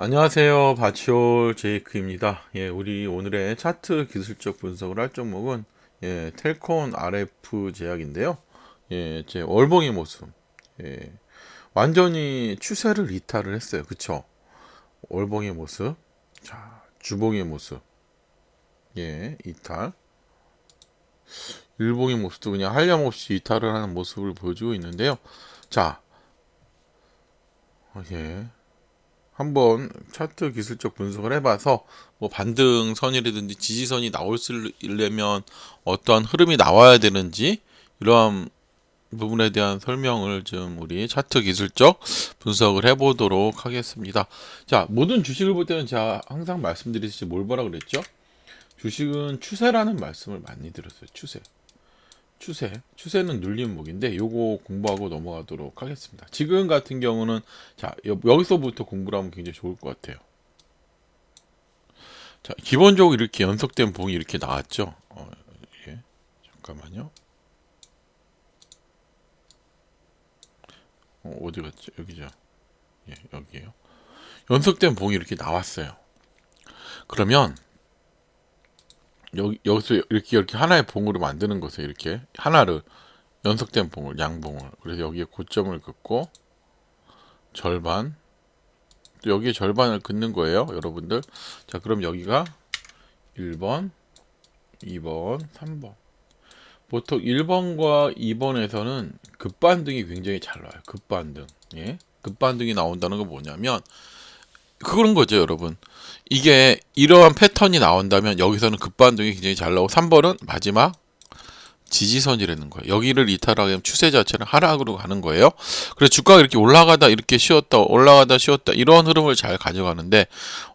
안녕하세요. 바치올 제이크입니다. 예, 우리 오늘의 차트 기술적 분석을 할 종목은 예, 텔콘 RF 제약인데요. 예, 제 월봉의 모습. 예, 완전히 추세를 이탈을 했어요. 그쵸? 월봉의 모습. 자, 주봉의 모습. 예, 이탈. 일봉의 모습도 그냥 한량없이 이탈을 하는 모습을 보여주고 있는데요. 자, 어, 예. 한번 차트 기술적 분석을 해봐서 뭐 반등선이라든지 지지선이 나올려면 어떠한 흐름이 나와야 되는지 이러한 부분에 대한 설명을 좀 우리 차트 기술적 분석을 해보도록 하겠습니다. 자, 모든 주식을 볼 때는 제가 항상 말씀드리듯이 뭘 보라 그랬죠? 주식은 추세라는 말씀을 많이 들었어요. 추세. 추세. 추세는 눌림목인데 요거 공부하고 넘어가도록 하겠습니다. 지금 같은 경우는 자, 여, 여기서부터 공부를 하면 굉장히 좋을 것 같아요. 자, 기본적으로 이렇게 연속된 봉이 이렇게 나왔죠. 어, 예. 잠깐만요. 어, 어디 갔지? 여기죠. 예, 여기에요. 연속된 봉이 이렇게 나왔어요. 그러면 여기 여기서 이렇게 이렇게 하나의 봉으로 만드는 것을 이렇게? 하나를 연속된 봉을 양봉을. 그래서 여기에 고점을 긋고 절반. 또 여기에 절반을 긋는 거예요 여러분들. 자 그럼 여기가 1번 2번 3번. 보통 1번과 2번에서는 급반등이 굉장히 잘 나와요 급반등. 예? 급반등이 나온다는 건 뭐냐면 그런 거죠 여러분 이게 이러한 패턴이 나온다면 여기서는 급반등이 굉장히 잘 나오고 3번은 마지막 지지선이라는 거예요. 여기를 이탈하게 되면 추세 자체는 하락으로 가는 거예요. 그래서 주가가 이렇게 올라가다 이렇게 쉬었다 올라가다 쉬었다 이런 흐름을 잘 가져가는데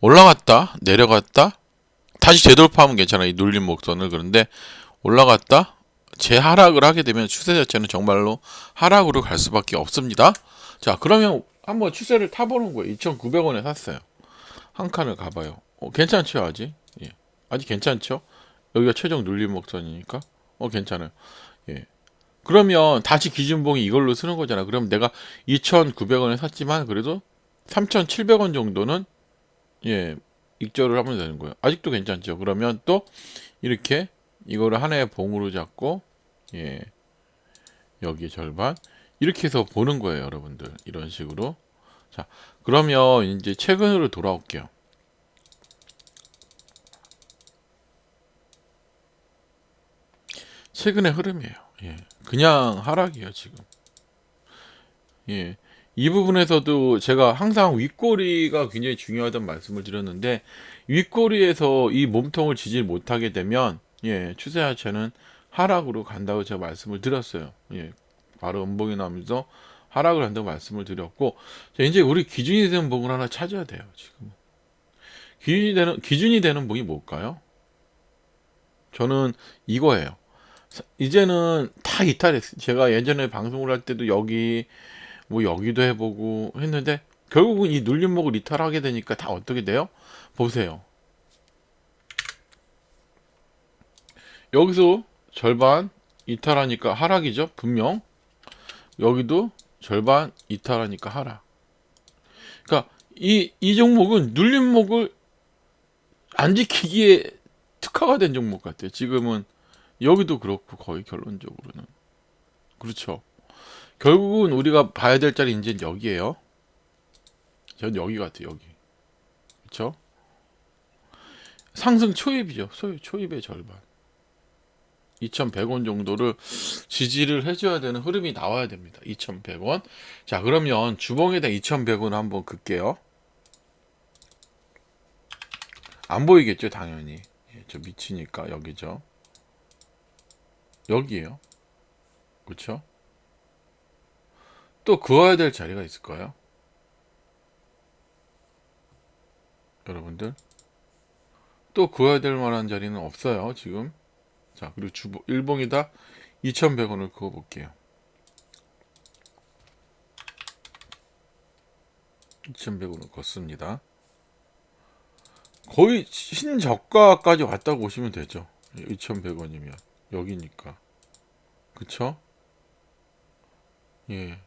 올라갔다 내려갔다 다시 재돌파하면 괜찮아요. 이 눌린 목선을 그런데 올라갔다 재하락을 하게 되면 추세 자체는 정말로 하락으로 갈 수밖에 없습니다. 자 그러면 한번 추세를 타보는 거예요. 2,900원에 샀어요. 한 칸을 가봐요. 어, 괜찮죠 아직? 예. 아직 괜찮죠? 여기가 최종 눌림 목선이니까 어 괜찮아요. 예. 그러면 다시 기준봉이 이걸로 쓰는 거잖아. 그럼 내가 2,900원에 샀지만 그래도 3,700원 정도는 예 익절을 하면 되는 거예요. 아직도 괜찮죠. 그러면 또 이렇게 이거를 하나의 봉으로 잡고 예 여기 절반 이렇게 해서 보는 거예요, 여러분들. 이런 식으로. 자, 그러면 이제 최근으로 돌아올게요. 최근의 흐름이에요. 예. 그냥 하락이에요, 지금. 예. 이 부분에서도 제가 항상 윗꼬리가 굉장히 중요하다는 말씀을 드렸는데 윗꼬리에서 이 몸통을 지지 못하게 되면 예, 추세 자체는 하락으로 간다고 제가 말씀을 드렸어요. 예. 바로 음봉이 나면서 하락을 한다고 말씀을 드렸고 자, 이제 우리 기준이 되는 봉을 하나 찾아야 돼요 지금 기준이 되는 기준이 되는 봉이 뭘까요? 저는 이거예요. 사- 이제는 다 이탈했어요. 제가 예전에 방송을 할 때도 여기 뭐 여기도 해보고 했는데 결국은 이 눌림목을 이탈하게 되니까 다 어떻게 돼요? 보세요. 여기서 절반 이탈하니까 하락이죠. 분명. 여기도 절반 이탈하니까 하락. 그러니까 이, 이 종목은 눌림목을 안 지키기에 특화가 된 종목 같아요. 지금은 여기도 그렇고 거의 결론적으로는 그렇죠. 결국은 우리가 봐야 될 자리 이제 여기에요. 전 여기 같아요. 여기 그렇죠. 상승 초입이죠. 소 초입의 절반. 2,100원 정도를 지지를 해줘야 되는 흐름이 나와야 됩니다. 2,100원. 자, 그러면 주봉에다 2,100원 한번 긋게요. 안 보이겠죠, 당연히. 예, 저 미치니까 여기죠. 여기에요. 그렇죠? 또 그어야 될 자리가 있을까요? 여러분들 또 그어야 될 만한 자리는 없어요, 지금. 자, 그리고 주봉, 일봉이다 2,100원을 그어 볼게요. 2,100원을 걷습니다. 거의 신저가까지 왔다고 보시면 되죠. 2,100원이면 여기니까. 그쵸? 예.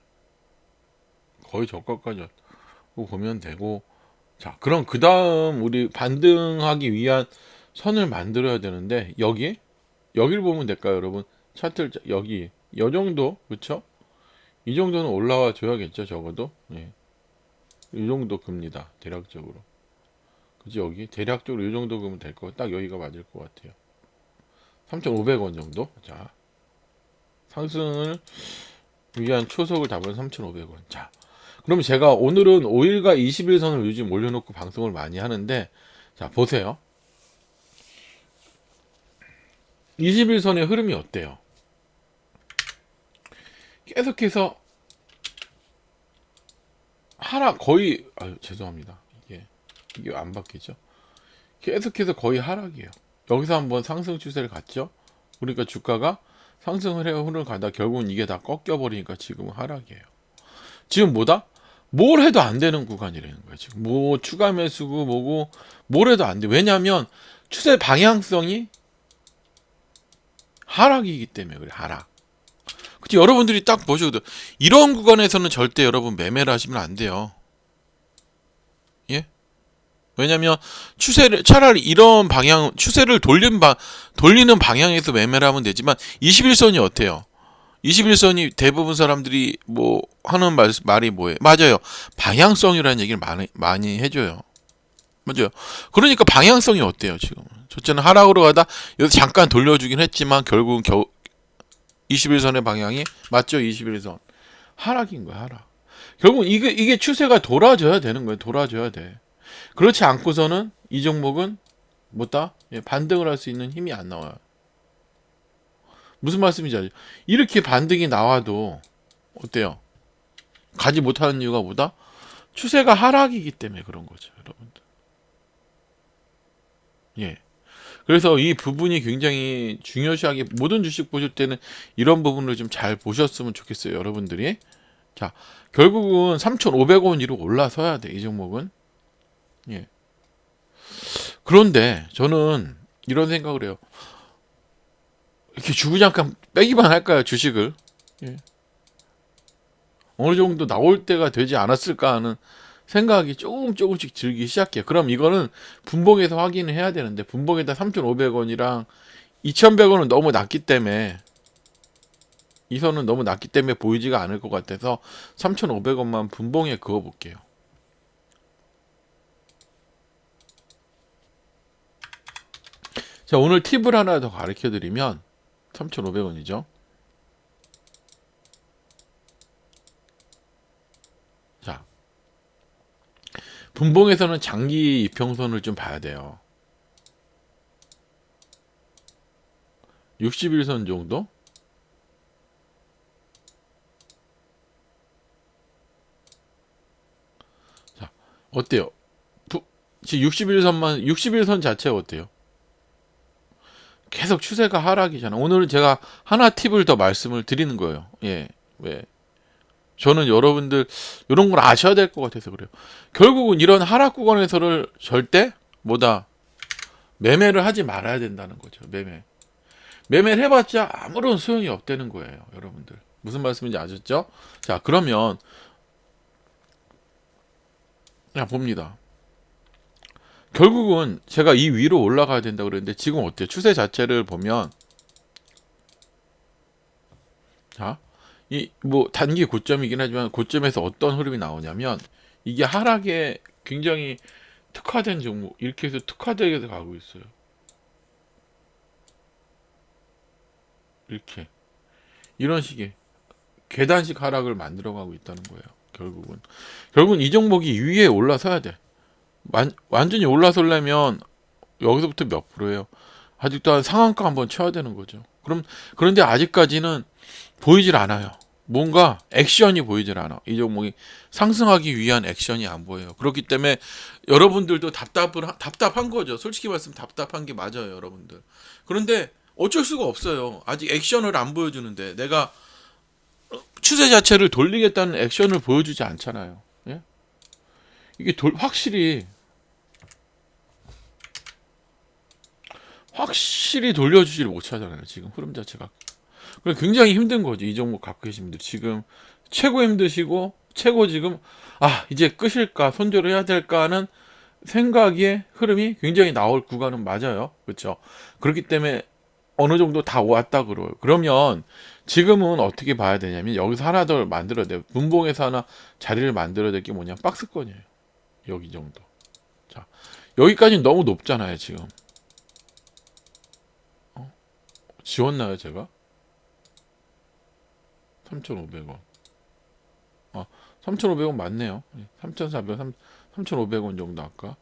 거의 저가까지 왔다고 보면 되고 자, 그럼 그 다음 우리 반등하기 위한 선을 만들어야 되는데 여기 여기를 보면 될까요, 여러분? 차트를 짜- 여기 이 정도 그렇죠? 이 정도는 올라와 줘야겠죠, 적어도. 예. 이 정도 급니다, 대략적으로. 그지 여기 대략적으로 이 정도 그면 될 거. 딱 여기가 맞을 것 같아요. 3,500원 정도. 자, 상승을 위한 초석을 잡은 3,500원. 자, 그럼 제가 오늘은 5일과 20일 선을 요즘 올려놓고 방송을 많이 하는데, 자 보세요. 21선의 흐름이 어때요? 계속해서 하락 거의 아유 죄송합니다. 이게 이게 안 바뀌죠. 계속해서 거의 하락이에요. 여기서 한번 상승 추세를 갔죠. 그러니까 주가가 상승을 해요. 흐름을 가다 결국은 이게 다 꺾여 버리니까 지금은 하락이에요. 지금 뭐다? 뭘 해도 안 되는 구간이라는 거예요. 지금 뭐 추가 매수고 뭐고 뭘 해도 안 돼. 왜냐하면 추세 방향성이 하락이기 때문에 그래 하락. 그치 여러분들이 딱 보셔도 이런 구간에서는 절대 여러분 매매를 하시면 안 돼요. 예? 왜냐면 추세를 차라리 이런 방향 추세를 돌린 방 돌리는 방향에서 매매를 하면 되지만 21선이 어때요? 21선이 대부분 사람들이 뭐 하는 말, 말이 뭐예요? 맞아요. 방향성이라는 얘기를 많이 많이 해줘요. 맞아요. 그러니까 방향성이 어때요 지금? 첫째는 하락으로 가다 여기서 잠깐 돌려주긴 했지만 결국은 겨우 21선의 방향이 맞죠? 21선 하락인 거야 하락. 결국 이게 이게 추세가 돌아져야 되는 거예요. 돌아져야 돼. 그렇지 않고서는 이 종목은 뭐다? 예, 반등을 할 수 있는 힘이 안 나와요. 무슨 말씀인지 알죠? 이렇게 반등이 나와도 어때요? 가지 못하는 이유가 뭐다? 추세가 하락이기 때문에 그런 거죠, 여러분들. 예. 그래서 이 부분이 굉장히 중요시하게 모든 주식 보실 때는 이런 부분을 좀 잘 보셨으면 좋겠어요, 여러분들이. 자, 결국은 3,500원 위로 올라서야 돼, 이 종목은. 예. 그런데 저는 이런 생각을 해요. 이렇게 주구장창 빼기만 할까요, 주식을? 예. 어느 정도 나올 때가 되지 않았을까 하는 생각이 조금 조금씩 들기 시작해요. 그럼 이거는 분봉에서 확인을 해야 되는데 분봉에다 3,500원이랑 2,100원은 너무 낮기 때문에 이 선은 너무 낮기 때문에 보이지가 않을 것 같아서 3,500원만 분봉에 그어 볼게요. 자, 오늘 팁을 하나 더 가르쳐 드리면 3,500원이죠. 자, 분봉에서는 장기 이평선을 좀 봐야 돼요. 61선 정도? 자, 어때요? 부, 지금 61선만 61선 자체가 어때요? 계속 추세가 하락이잖아. 오늘은 제가 하나 팁을 더 말씀을 드리는 거예요. 예. 왜? 저는 여러분들 이런 걸 아셔야 될 것 같아서 그래요. 결국은 이런 하락 구간에서를 절대 뭐다 매매를 하지 말아야 된다는 거죠. 매매. 매매를 해봤자 아무런 소용이 없다는 거예요, 여러분들. 무슨 말씀인지 아셨죠? 자, 그러면 그냥 봅니다. 결국은 제가 이 위로 올라가야 된다고 그랬는데 지금 어때요? 추세 자체를 보면 자, 이 뭐 단기 고점이긴 하지만 고점에서 어떤 흐름이 나오냐면 이게 하락에 굉장히 특화된 종목 이렇게 해서 특화되게 가고 있어요. 이렇게 이런 식의 계단식 하락을 만들어가고 있다는 거예요. 결국은 결국은 이 종목이 위에 올라서야 돼. 완, 완전히 올라서려면 여기서부터 몇 프로예요? 아직도 한 상한가 한번 쳐야 되는 거죠. 그럼 그런데 아직까지는 보이질 않아요. 뭔가 액션이 보이질 않아. 이 종목이 상승하기 위한 액션이 안 보여요. 그렇기 때문에 여러분들도 답답을 하- 답답한 거죠. 솔직히 말씀 답답한 게 맞아요, 여러분들. 그런데 어쩔 수가 없어요. 아직 액션을 안 보여주는데 내가 추세 자체를 돌리겠다는 액션을 보여주지 않잖아요. 예? 이게 돌, 확실히 확실히 돌려주지를 못하잖아요. 지금 흐름 자체가. 그래서 굉장히 힘든 거죠. 이 종목 갖고 계신 분들 지금 최고 힘드시고 최고 지금 아 이제 끝일까 손절을 해야 될까 하는 생각의 흐름이 굉장히 나올 구간은 맞아요. 그렇죠? 그렇기 때문에 어느 정도 다 왔다 그래요. 그러면 지금은 어떻게 봐야 되냐면 여기서 하나 더 만들어야 돼요. 분봉에서 하나 자리를 만들어야 될 게 뭐냐? 박스권이에요. 여기 정도. 자, 여기까지는 너무 높잖아요, 지금. 어? 지웠나요, 제가? 3,500원. 아, 3,500원 맞네요. 3,400, 3, 3,500원 정도 아까.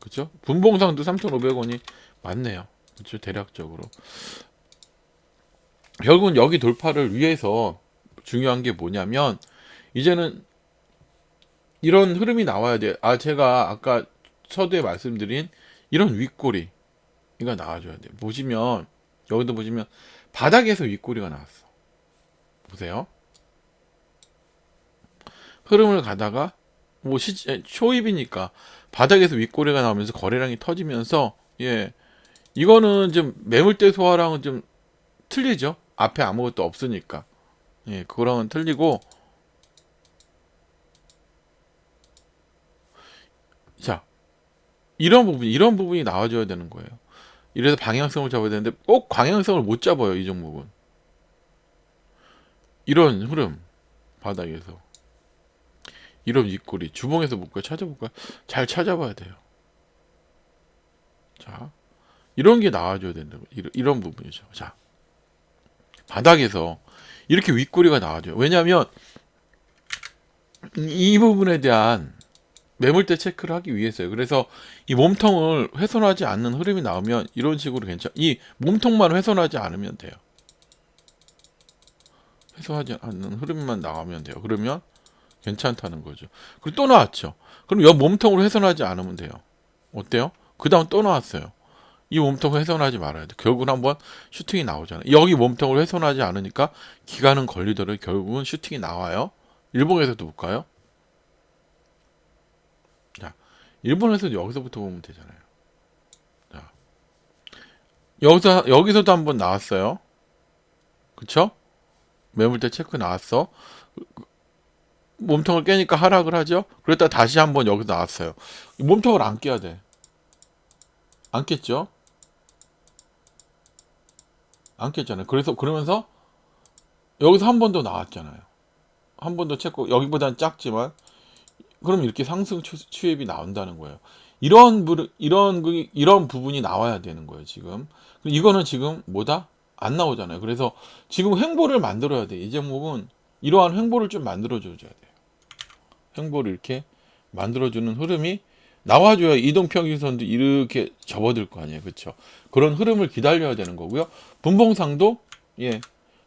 그죠? 분봉상도 3,500원이 맞네요. 그죠? 대략적으로. 결국은 여기 돌파를 위해서 중요한 게 뭐냐면 이제는 이런 흐름이 나와야 돼요. 아 제가 아까 서두에 말씀드린 이런 윗꼬리 이거 나와줘야 돼요. 보시면 여기도 보시면 바닥에서 윗꼬리가 나왔어. 보세요. 흐름을 가다가 뭐 시, 초입이니까 바닥에서 윗꼬리가 나오면서 거래량이 터지면서 예 이거는 좀 매물대 소화랑은 좀 틀리죠. 앞에 아무것도 없으니까. 예, 그거랑은 틀리고. 자, 이런 부분, 이런 부분이 나와줘야 되는 거예요. 이래서 방향성을 잡아야 되는데 꼭 방향성을 못 잡아요, 이 종목은. 이런 흐름, 바닥에서. 이런 윗꼬리, 주봉에서 볼까요? 찾아볼까요? 잘 찾아봐야 돼요. 자, 이런 게 나와줘야 된다고. 이런, 이런 부분이죠. 자. 바닥에서 이렇게 윗꼬리가 나와줘요. 왜냐하면 이 부분에 대한 매물대 체크를 하기 위해서요. 그래서 이 몸통을 훼손하지 않는 흐름이 나오면 이런 식으로 괜찮. 이 몸통만 훼손하지 않으면 돼요. 훼손하지 않는 흐름만 나오면 돼요. 그러면 괜찮다는 거죠. 그리고 또 나왔죠. 그럼 이 몸통을 훼손하지 않으면 돼요. 어때요? 그 다음 또 나왔어요. 이 몸통을 훼손하지 말아야 돼. 결국은 한번 슈팅이 나오잖아요. 여기 몸통을 훼손하지 않으니까 기간은 걸리더라도 결국은 슈팅이 나와요. 일본에서도 볼까요? 자, 일본에서도 여기서부터 보면 되잖아요. 자, 여기서 여기서도 한번 나왔어요. 그쵸? 매물대 체크 나왔어. 몸통을 깨니까 하락을 하죠. 그랬다 다시 한번 여기서 나왔어요. 몸통을 안 깨야 돼. 안 깼죠? 안 깼잖아요. 그래서 그러면서 여기서 한 번 더 나왔잖아요. 한 번 더 체크 여기보다는 작지만 그럼 이렇게 상승 추, 추입이 나온다는 거예요. 이런 부 이런 그 이런 부분이 나와야 되는 거예요. 지금 이거는 지금 뭐다 안 나오잖아요. 그래서 지금 횡보를 만들어야 돼. 이 제목은 이러한 횡보를 좀 만들어 줘야 돼요. 횡보를 이렇게 만들어주는 흐름이 나와줘야 이동평균선도 이렇게 접어들 거 아니에요. 그렇죠? 그런 흐름을 기다려야 되는 거고요. 분봉상도 예.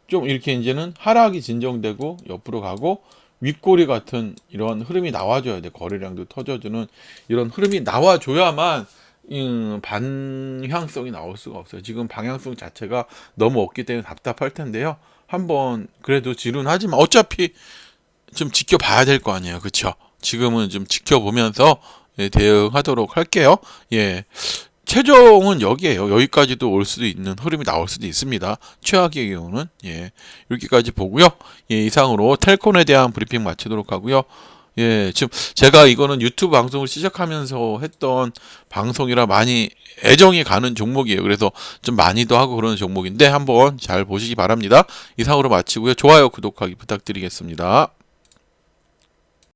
좀 이렇게 이제는 하락이 진정되고 옆으로 가고 윗꼬리 같은 이런 흐름이 나와줘야 돼. 거래량도 터져주는 이런 흐름이 나와줘야만 음, 반향성이 나올 수가 없어요. 지금 방향성 자체가 너무 없기 때문에 답답할 텐데요. 한번 그래도 지룬하지만 어차피 좀 지켜봐야 될 거 아니에요. 그렇죠? 지금은 좀 지켜보면서 예, 대응하도록 할게요. 예. 최종은 여기에요. 여기까지도 올 수도 있는 흐름이 나올 수도 있습니다. 최악의 경우는 예 이렇게까지 보고요. 예 이상으로 텔콘에 대한 브리핑 마치도록 하고요. 예 지금 제가 이거는 유튜브 방송을 시작하면서 했던 방송이라 많이 애정이 가는 종목이에요. 그래서 좀 많이도 하고 그러는 종목인데 한번 잘 보시기 바랍니다. 이상으로 마치고요. 좋아요 구독하기 부탁드리겠습니다.